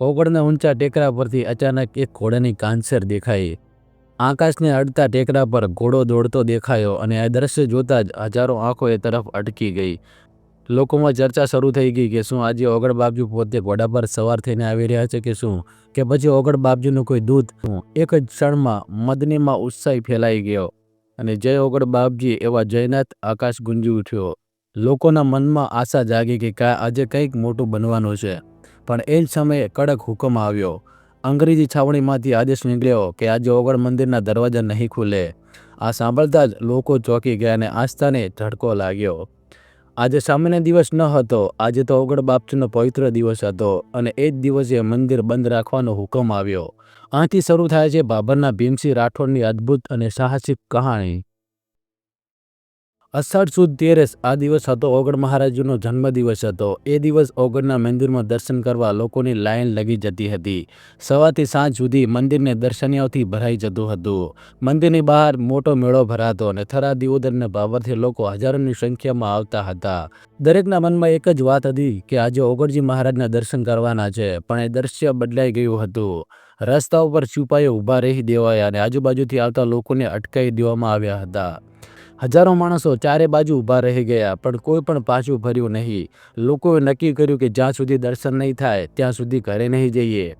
ઓગળના ઊંચા ટેકરા પરથી અચાનક એક ઘોડાની કાંસર દેખાઈ. આકાશને અડતા ટેકરા પર ઘોડો દોડતો દેખાયો અને આ દ્રશ્ય જોતા જ હજારો આંખો એ તરફ અટકી ગઈ. લોકોમાં ચર્ચા શરૂ થઈ ગઈ કે શું આજે ઓગળ બાપજુ પોતે ઘોડા પર સવાર થઈને આવી રહ્યા છે કે શું? કે પછી ઓગળ બાપજીનું કોઈ દૂત? એક જ ક્ષણમાં મદનીમાં ઉત્સાહ ફેલાઈ ગયો અને જય ઓગળ બાપજી એવા જયનાથ આકાશ ગુંજી ઉઠ્યો. લોકોના મનમાં આશા જાગી કે કા આજે કંઈક મોટું બનવાનું છે. પણ એ જ સમયે કડક હુકમ આવ્યો. અંગ્રેજી છાવણીમાંથી આદેશ નીકળ્યો કે આજે ઓગળ મંદિરના દરવાજા નહીં ખુલે. આ સાંભળતા જ લોકો ચોંકી ગયા અને આસ્થાને ઝટકો લાગ્યો. આજે સામાન્ય દિવસ ન હતો, આજે તો ઓગળ બાપજીનો પવિત્ર દિવસ હતો અને એ જ દિવસે મંદિર બંધ રાખવાનો હુકમ આવ્યો. આથી શરૂ થાય છે બાબરના ભીમસિંહ રાઠોડની અદ્ભુત અને સાહસિક કહાણી. અષાઢ સુદ તેરસ આ દિવસ હતો ઓગણ મહારાજનો જન્મદિવસ હતો. એ દિવસ ઓગણના મંદિરમાં દર્શન કરવા લોકોની લાઇન લગી જતી હતી. સવારથી સાંજ સુધી મંદિરને દર્શનીયાઓથી ભરાઈ જતું હતું. મંદિરની બહાર મોટો મેળો ભરાતો અને થરા દિવોદરને ભાવરથી લોકો હજારોની સંખ્યામાં આવતા હતા. દરેકના મનમાં એક જ વાત હતી કે આજે ઓગણજી મહારાજના દર્શન કરવાના છે, પણ એ દ્રશ્ય બદલાઈ ગયું હતું. રસ્તા ઉપર સિપાહીઓ ઊભા રહી દેવાયા અને આજુબાજુથી આવતા લોકોને અટકાવી દેવામાં આવ્યા હતા. હજારો માણસો ચારે બાજુ ઊભા રહી ગયા, પણ કોઈ પણ પાછું ફર્યું નહીં. લોકોએ નક્કી કર્યું કે જ્યાં સુધી દર્શન નહીં થાય, ત્યાં સુધી ઘરે નહીં જઈએ.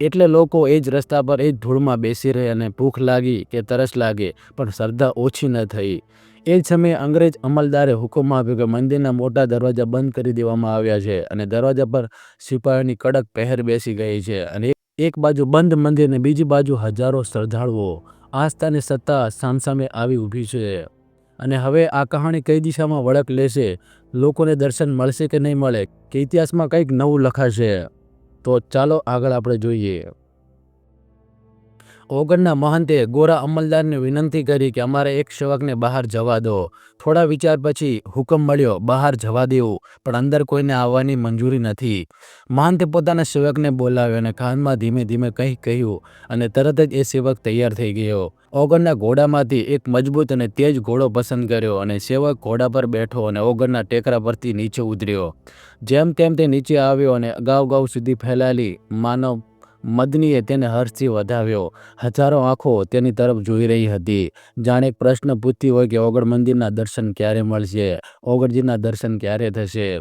એટલે લોકો એ જ રસ્તા પર એ જ ધૂળમાં બેસી રહે અને ભૂખ લાગી કે તરસ લાગે, પણ શ્રદ્ધા ઓછી ન થઈ. એ જ સમયે અંગ્રેજ અમલદારે હુકમ આપ્યો કે મંદિરના મોટા દરવાજા બંધ કરી દેવામાં આવ્યા છે અને દરવાજા પર સિપાહીઓની કડક પહેર બેસી ગઈ છે અને એક બાજુ બંધ મંદિર અને બીજી બાજુ હજારો શ્રદ્ધાળુઓ આસ્થાની સત્તા સામસામે આવી ઊભી છે. અને હવે આ કહાણી કઈ દિશામાં વળક લેશે, લોકોને દર્શન મળશે કે નહીં મળે, કે ઇતિહાસમાં કંઈક નવું લખાશે? તો ચાલો આગળ આપણે જોઈએ. ઓગણના મહંતે ગોરા અમલદારને વિનંતી કરી કે અમારે એક સેવકને બહાર જવા દો. થોડા વિચાર પછી હુકમ મળ્યો, બહાર જવા દેવું, પણ અંદર કોઈને આવવાની મંજૂરી નથી. મહંતે પોતાના સેવકને બોલાવ્યો અને ખાનમાં ધીમે ધીમે કંઈક કહ્યું અને તરત જ એ સેવક તૈયાર થઈ ગયો. ઓગણના ઘોડામાંથી એક મજબૂત અને તેજ ઘોડો પસંદ કર્યો અને સેવક ઘોડા પર બેઠો અને ઓગણના ટેકરા પરથી નીચે ઉતર્યો. જેમ તેમ તે નીચે આવ્યો અને અગાઉ ગાવ સુધી ફેલાયેલી માનવ મદનીએ તેને હર્ષથી વધાવ્યો. હજારો આંખો તેની તરફ જોઈ રહી હતી. જાણે પ્રશ્ન પૂછતી હોય કે ઓગળ મંદિરના દર્શન ક્યારે મળશે? ઓગળજીના દર્શન ક્યારે થશે?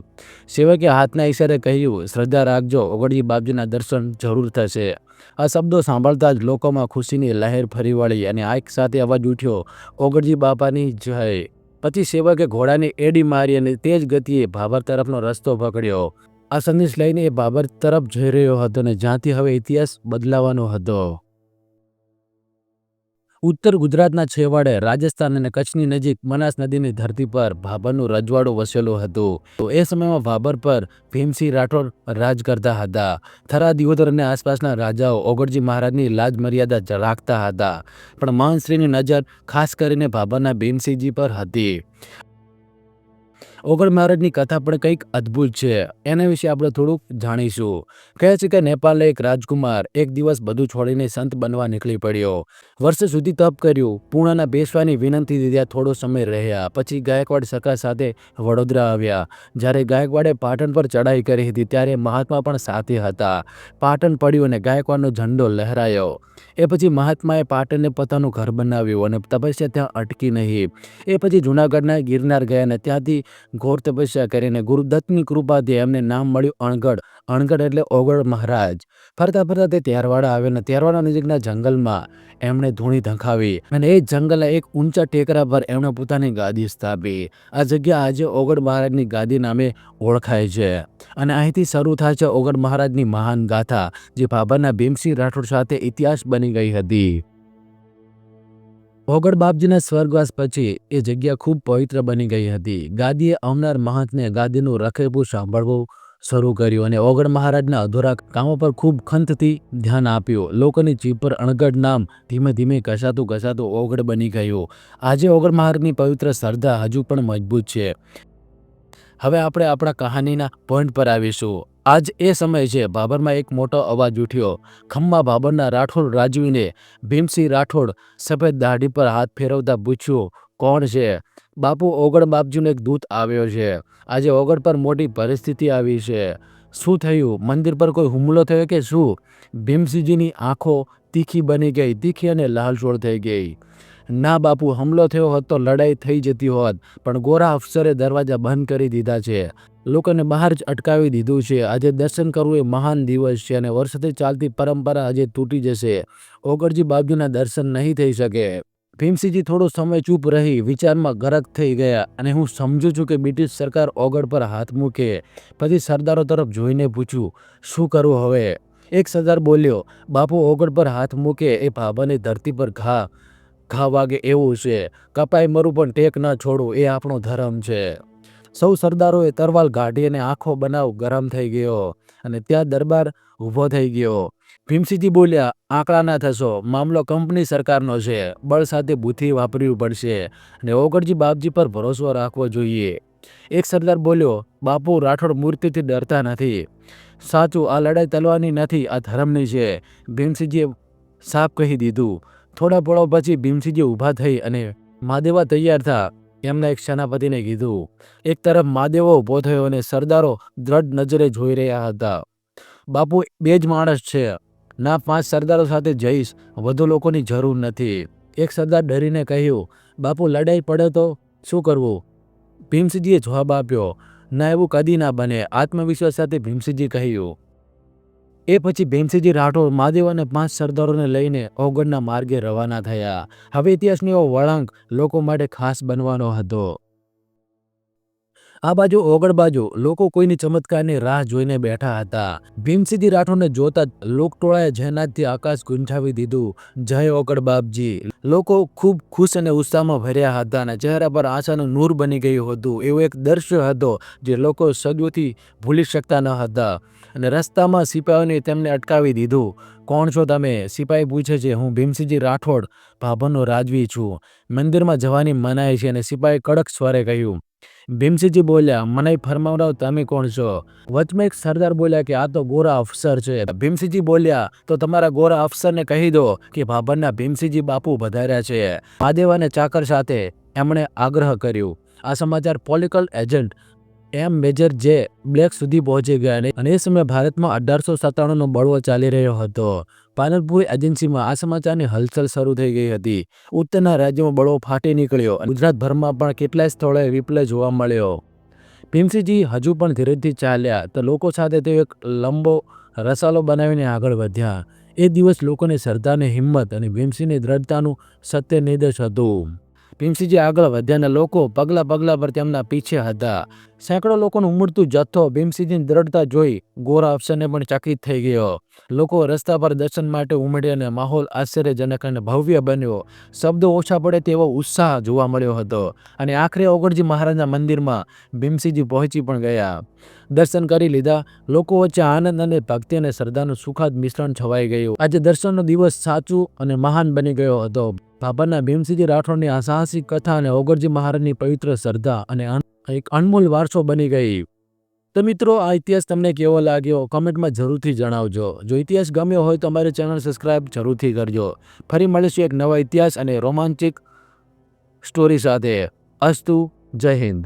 સેવકે હાથના ઈશારે કહ્યું, શ્રદ્ધા રાખજો, ઓગળજી બાપજીના દર્શન જરૂર થશે. આ શબ્દો સાંભળતા જ લોકોમાં ખુશીની લહેર ફરી વળી અને આ એક સાથે અવાજ ઉઠ્યો, ઓગળજી બાપાની જય. પછી સેવકે ઘોડાની એડી મારી અને તેજ ગતિએ ભાભર તરફનો રસ્તો પકડ્યો. આ સંદેશ લઈને એ બાબર તરફ જઈ રહ્યો હતો અને જ્યાંથી હવે ઇતિહાસ બદલાવાનો હતો. ઉત્તર ગુજરાતના છેવાડે રાજસ્થાન અને કચ્છની નજીક મનાસ નદીની ધરતી પર ભાભરનું રજવાડું વસેલું હતું. તો એ સમયમાં ભાભર પર ભીમસિંહ રાઠોડ રાજ કરતા હતા. થરા દિયોદર અને આસપાસના રાજાઓ ઓગળજી મહારાજની લાજ મર્યાદા રાખતા હતા. પણ મહંશ્રીની નજર ખાસ કરીને ભાભરના ભીમસિંહજી પર હતી. ઓગળ મહારાજની કથા પણ કંઈક અદ્ભુત છે. એના વિશે આપણે થોડુંક જાણીશું. કહે છે કે નેપાળના એક રાજકુમાર એક દિવસ બધું છોડીને સંત બનવા નીકળી પડ્યો. વર્ષ સુધી તપ કર્યું. પૂર્ણના બેસવાની વિનંતી દીધા થોડો સમય રહ્યા. પછી ગાયકવાડ સકા સાથે વડોદરા આવ્યા. જ્યારે ગાયકવાડે પાટણ પર ચડાઈ કરી હતી ત્યારે મહાત્મા પણ સાથે હતા. પાટણ પડ્યું અને ગાયકવાડનો ઝંડો લહેરાયો. એ પછી મહાત્માએ પાટણને પોતાનું ઘર બનાવ્યું અને તપસ્યા ત્યાં અટકી નહીં. એ પછી જૂનાગઢના ગિરનાર ગયા અને ત્યાંથી ઘોર તપસ્યા કરીને ગુરુદત્તની કૃપાથી એમને નામ મળ્યું અણગઢ. અણગઢ એટલે ઓગળ મહારાજ. ફરતા ફરતા તે ત્યારવાડા આવ્યો અને ત્યારવાડા નજીકના જંગલમાં એમણે ધૂણી ધંખાવી અને એ જંગલના એક ઊંચા ટેકરા પર એમણે પોતાની ગાદી સ્થાપી. આ જગ્યા આજે ઓગળ મહારાજની ગાદી નામે ઓળખાય છે. અને અહીંથી શરૂ થાય છે ઓગળ મહારાજની મહાન ગાથા, જે ભાભરના ભીમસિંહ રાઠોડ સાથે ઇતિહાસ બની ગઈ હતી. ઓગળ બાપજીના સ્વર્ગવાસ પછી એ જગ્યા ખૂબ પવિત્ર બની ગઈ હતી. ગાદીએ આવનાર મહંતને ગાદીનું રખેપું સાંભળવું શરૂ કર્યું અને ઓગળ મહારાજના અધૂરા કામો પર ખૂબ ખંતથી ધ્યાન આપ્યું. લોકોની જીભ પર અણગઢ નામ ધીમે ધીમે ઘસાતું ઘસાતું ઓગળ બની ગયું. આજે ઓગળ મહારાજની પવિત્ર શ્રદ્ધા હજુ પણ મજબૂત છે. હવે આપણે આપણા કહાનીના પોઈન્ટ પર આવીશું. આજ એ સમય છે બાબરમાં એક મોટો અવાજ ઉઠ્યો, ખમ્મા બાબરના રાઠોડ રાજવીને ભીમસિંહ રાઠોડ સફેદ દાઢી પર હાથ ફેરવતા પૂછ્યું, કોણ છે? બાપુ ઓગળ બાપજીનો એક દૂત આવ્યો છે. આજે ઓગળ પર મોટી પરિસ્થિતિ આવી છે. શું થયું? મંદિર પર કોઈ હુમલો થયો કે શું? ભીમસિંહજીની આંખો તીખી બની ગઈ, તીખી અને લાલચોળ થઈ ગઈ. ના બાપુ, હુમલો થયો હોત તો લડાઈ થઈ જતી હોત, પણ ગોરા અફસરે દરવાજા બંધ કરી દીધા છે. લોકોને બહાર જ અટકાવી દીધું છે. આજે દર્શન કરવું એ મહાન દિવસ છે અને વર્ષોથી ચાલતી પરંપરા આજે તૂટી જશે. ઓગળજી બાપજીના દર્શન નહીં થઈ શકે. ભીમસિંહજી થોડો સમય ચૂપ રહી, વિચારમાં ગરક થઈ ગયા અને હું સમજુ છું કે બ્રિટિશ સરકાર ઓગળ પર હાથ મૂકે. પછી સરદારો તરફ જોઈને પૂછ્યું, શું કરવું હવે? એક સરદાર બોલ્યો, બાપુ ઓગળ પર હાથ મૂકે એ ભાભાની ધરતી પર ઘા. ઘા વાગે એવું છે, કપાઈ મરું પણ ટેક ન છોડું, એ આપણો ધર્મ છે. સૌ સરદારોએ તરવાલ કાઢી અને આંખો બનાવ ગરમ થઈ ગયો અને ત્યાં દરબાર ઊભો થઈ ગયો. ભીમસિંહજી બોલ્યા, આંકડા ના થશો, મામલો કંપની સરકારનો છે, બળ સાથે બુદ્ધિ વાપરવી પડશે અને ઓગળજી બાપજી પર ભરોસો રાખવો જોઈએ. એક સરદાર બોલ્યો, બાપુ, રાઠોડ મૂર્તિથી ડરતા નથી. સાચું, આ લડાઈ તલવાની નથી, આ ધર્મની છે. ભીમસિંહજીએ સાફ કહી દીધું થોડા પળો પછી ભીમસિંહજી ઊભા થઈ અને મહાદેવા તૈયાર થયા એમના એક સેનાપતિને કીધું, એક તરફ મહાદેવો ઊભો થયો અને સરદારો દ્રઢ નજરે જોઈ રહ્યા હતા. બાપુ, બે જ માણસ છે. ના, પાંચ સરદારો સાથે જઈશ, વધુ લોકોની જરૂર નથી. એક સરદાર ડરીને કહ્યું, બાપુ, લડાઈ પડે તો શું કરવું? ભીમસિંહજીએ જવાબ આપ્યો, ના, એવું કદી ના બને. આત્મવિશ્વાસ સાથે ભીમસિંહજી કહ્યું એ પછી ભીમસિંહજી રાઠોડ મહાદેવ અને પાંચ સરદારોને લઈને ઓગણના માર્ગે રવાના થયા. હવે ઇતિહાસનો એવો વળાંક લોકો માટે ખાસ બનવાનો હતો. આ બાજુ ઓગળ બાજુ લોકો કોઈની ચમત્કારની રાહ જોઈને બેઠા હતા. ભીમસિંહજી રાઠોડને જોતા જ લોકટોળાએ જયનાથથી આકાશ ગુંજાવી દીધું. જય ઓગળ બાપજી. લોકો ખૂબ ખુશ અને ઉત્સાહમાં ભર્યા હતા અને ચહેરા પર આશાનું નૂર બની ગયું હતું. એવું એક દ્રશ્ય હતો જે લોકો સદીઓથી ભૂલી શકતા ન હતા. અને રસ્તામાં સિપાહીઓને તેમને અટકાવી દીધું. કોણ છો તમે? સિપાહી પૂછે છે, હું ભીમસિંહજી રાઠોડ, ભાભરનો રાજવી છું. મંદિરમાં જવાની મનાય છે, અને સિપાહી કડક સ્વરે કહ્યું. ભીમસિંહજી બોલ્યા, મને ફરમાવરાવ, તમે કોણ છો? વચમાં એક સરદાર બોલ્યા કે, આ તો ગોરા અફસર છે. ભીમસિંહજી બોલ્યા, તો તમારા ગોરા અફસરને કહી દો કે, ભાભરના ભીમસિંહજી બાપુ વધાર્યા છે. મહાદેવ અને ચાકર સાથે એમણે આગ્રહ કર્યો. આ સમાચાર પોલિટિકલ એજન્ટ એમ મેજર જે બ્લેક સુધી પહોંચી ગયા અને એ સમયે ભારતમાં અઢારસો સત્તાણુંનો બળવો ચાલી રહ્યો હતો. પાલનપુર એજન્સીમાં આ સમાચારની હલચલ શરૂ થઈ ગઈ હતી. ઉત્તરના રાજ્યમાં બળવો ફાટી નીકળ્યો અને ગુજરાતભરમાં પણ કેટલાય સ્થળોએ વિપ્લવ જોવા મળ્યો. ભીમસિંહજી હજુ પણ ધીરેથી ચાલ્યા તો લોકો સાથે તેઓ એક લંબો રસાલો બનાવીને આગળ વધ્યા. એ દિવસ લોકોની શ્રદ્ધાને હિંમત અને ભીમસિંહની દ્રઢતાનું સત્ય નિર્દેશ હતું. ભીમસિંહજી આગળ વધ્યા અને લોકો પગલા પગલા પર તેમના પીછે હતા. સેંકડો લોકોનું ઉમડતું જથ્થો ભીમસિંહજીની દ્રઢતા જોઈ ગોરા અફસરને પણ ચકિત થઈ ગયો. લોકો રસ્તા પર દર્શન માટે ઉમડ્યા અને માહોલ આશ્ચર્યજનક અને ભવ્ય બન્યો. શબ્દો ઓછા પડે તેવો ઉત્સાહ જોવા મળ્યો હતો અને આખરે ઓગળજી મહારાજના મંદિરમાં ભીમસિંહજી પહોંચી પણ ગયા. દર્શન કરી લીધા. લોકો વચ્ચે આનંદ અને ભક્તિ અને શ્રદ્ધાનું સુખાદ મિશ્રણ છવાઈ ગયું. આજે દર્શનનો દિવસ સાચું અને મહાન બની ગયો હતો. બાબરના ભીમસિંહજી રાઠોડની આ સાહસિક કથા અને ઓગળજી મહારાજની પવિત્ર શ્રદ્ધા અને, એક અનમોલ વારસો બની ગઈ. તો મિત્રો, આ ઇતિહાસ તમને કેવો લાગ્યો? કોમેન્ટમાં જરૂરથી જણાવજો. જો ઇતિહાસ ગમ્યો હોય તો અમારી ચેનલ સબસ્ક્રાઇબ જરૂરથી કરજો. ફરી મળીશું એક નવા ઇતિહાસ અને રોમાંચિક સ્ટોરી સાથે. અસ્તુ, જય હિન્દ.